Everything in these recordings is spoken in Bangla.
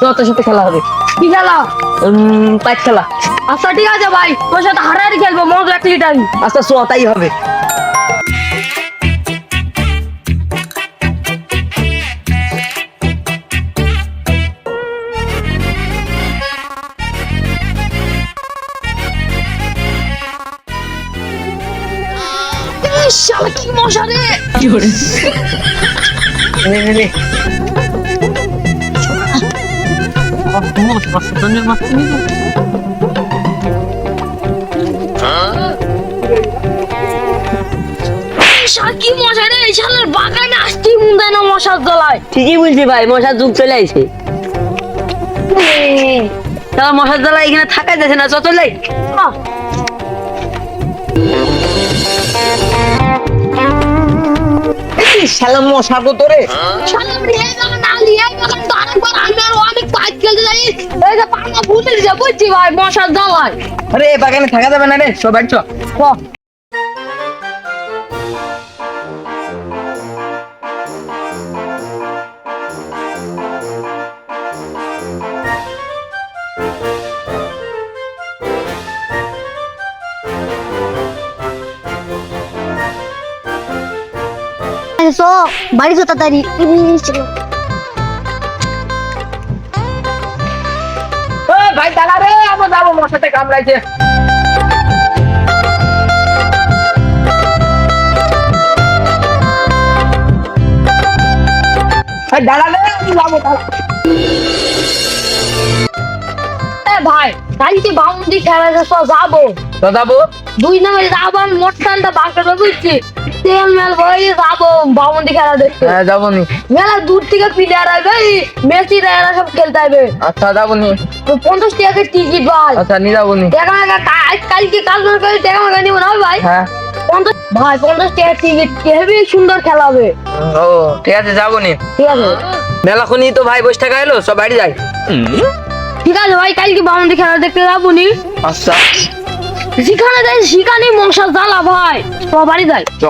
তো তোর সাথে খেলা হবে। কি খেলা? পাইক খেলা। আচ্ছা ঠিক আছে ভাই তোর সাথে হারাহারি খেলব মজা একটা লিটার আচ্ছা শো তাই হবে। শালা কি মশা রে। নে, নে, নে। শালা কি মশা রে? শালার বাগানে আসতেই মন দেয় না মশার জ্বালায়। ঠিকই বলছি ভাই মশার যুগ চলে আইছে। তাহলে মশার এখানে থাকা যাচ্ছে না চল চলে শালা মশা তো তোরে। শালা রে বাগান তো আরেকবার আমি খেলতে যাই। এই যে পাঙ্গা ফুটে দিছে বুঝছি ভাই মশার জ্বালায় আরে বাগানে থাকা যাবে না রে সবাই চ চ। সো বাড়ি যত তাড়াতাড়ি ভাই দাঁড়া রে আমরা যাব মশাতে কামড়াইছে ভাই দাঁড়া রে যাব ভাই কালকে বাউন্ডি খেলা যাব যাব। তো যাব? দুই নামে যাবার মোটটানটা বাঁকা বুঝছি তেল মেল ভরে যাব বাউন্ডি খেলা দেখতে। হ্যাঁ যাব নি মেলা দূর থেকে প্লেয়ার আসবে মেসি এরা সব খেলতে হবে আচ্ছা যাব নি তো পঞ্চাশ টাকা টিকিট ভাই। আচ্ছা নি যাব নি টাকা কালকে কাল করে টাকা মাকা নিব না ভাই? হ্যাঁ। পঞ্চাশ ভাই পঞ্চাশ টাকা টিকিট হেবি সুন্দর খেলা হবে। ও ঠিক আছে যাব নি ঠিক আছে। তো ভাই বসে থাকা এলো সব বাড়ি যাই ঠিক আছে ভাই কালকে বাউন্ডি খেলা দেখতে যাব নি আচ্ছা। সেখানে যাই সেখানে মশা জ্বালা ভাই। সব বাড়ি যাই। চ।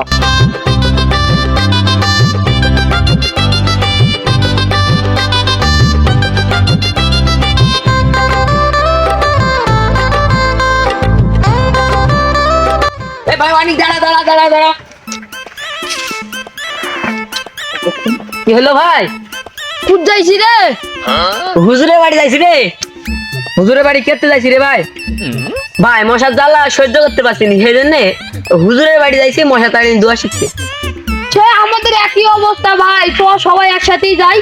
ভাই অনেক দাঁড়া দাঁড়া দাঁড়া দাঁড়া। কি হলো ভাই? খুব যাইছি রে হুজুরের বাড়ি যাইছি রে। হুজুরের বাড়ি কেটে যাইছি রে ভাই। ভাই মশার জ্বালা সহ্য করতে পারছি না সেই জন্য হুজুরের বাড়ি যাইছি মশা তাড়ি দোয়া শিখতে সে আমাদের একই অবস্থা ভাই তো সবাই একসাথেই যাই।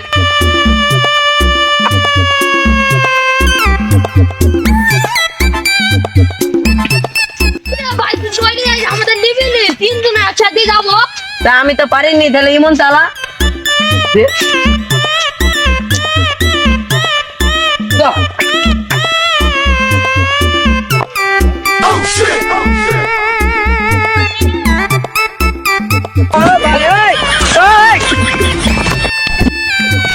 আমাদের তিনজন একসাথে যাব। তা আমি তো পারিনি তাহলে ইমন চালা।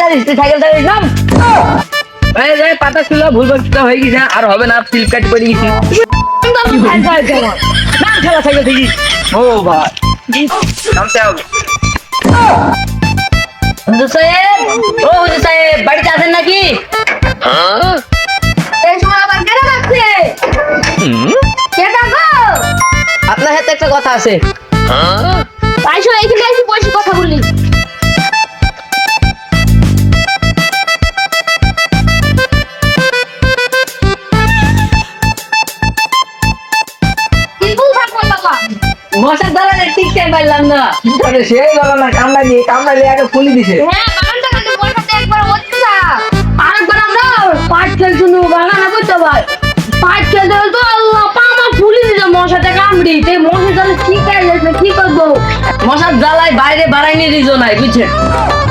জানিস তুই সাইকেল নাম পাতা ছিল ভুল বক্তৃতা হয়ে গেছে আর হবে না ফ্লিপকার্ট করে গেছি। নাম খেলা সাইকেল থেকে। ও ভাই নামতে হবে। হুজুর সাহেব ও হুজুর সাহেব বাড়িতে আছেন নাকি? ডাকো? আপনার সাথে একটা কথা আছে। আইসো এখানে আরে সেই গেল না কামড়া দিয়ে কামড়া দিয়ে আগে ফুলি দিছে। হ্যাঁ বাগানটা কালকে বসাতে একবার হচ্ছে আরেকবার আমরা পাট খেলছি নো বাগানে করতে ভাই পাট খেলতে তো আল্লাহ পামা ফুলি দিছে মশাটা কামড়ি। তে মশা তাহলে কি কাজ আছে কি করব? মশার জ্বালায় বাইরে বাড়াইনি রিজন নাই বুঝছেন?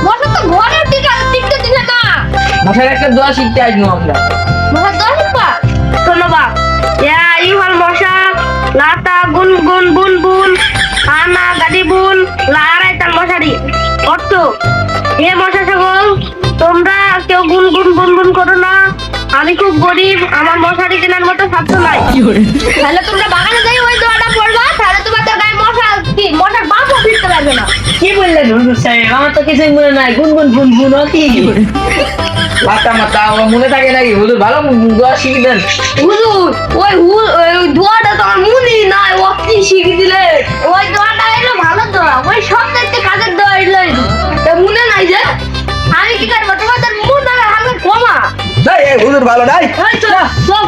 মশা তো ঘরের দিকে টিকতে দিছে না। মশার একটা দোয়া শিখতে আসব আমরা। মশা দশ বা ইয়া ইহাল মশা লাতা গুন গুন গাড়ি তার মশারি। অর্থ হে মশা সকল তোমরা কেউ গুন গুন করো না। আমি খুব গরিব আমার মশারি কেনার মতো সাধ্য নাই। তাহলে তোমরা বাগানে যাই ওই দোয়াটা পড়বা তাহলে তোমাদের গায়ে মশা কি মশার বাপও ফিরতে পারবে না। কি বললেন হুজুর সাহেব? আমার তো কিছুই মনে নাই। গুন গুন কি আমার মনে থাকে নাকি? হুজুর ভালো দোয়া শিখে দেন হুজুর ওই দোয়াটা তো আমার মনে নাই ও কি শিখে দিলে ওই দোয়াটা এলো ভালো দোয়া ওই সব দেখতে কাজের দোয়া এলো তা মনে নাই যে? আমি কি করব? তোমাদের মনে হালকা কমা যাই এই হুজুর ভালো নাই। চল চল।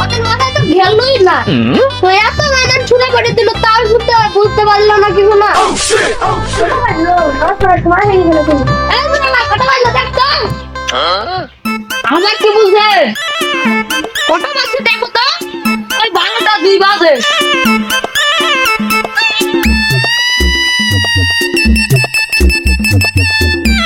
ওদের মাথায় তো গেলই না তো এত গানের ছুড়ে করে দিল তাও শুনতে বুঝতে পারল না কিছু না। হয়ে? আমার কি বুঝে? কটা বাজছে দেখো তো। ওই ভাঙটা দুই বাজে।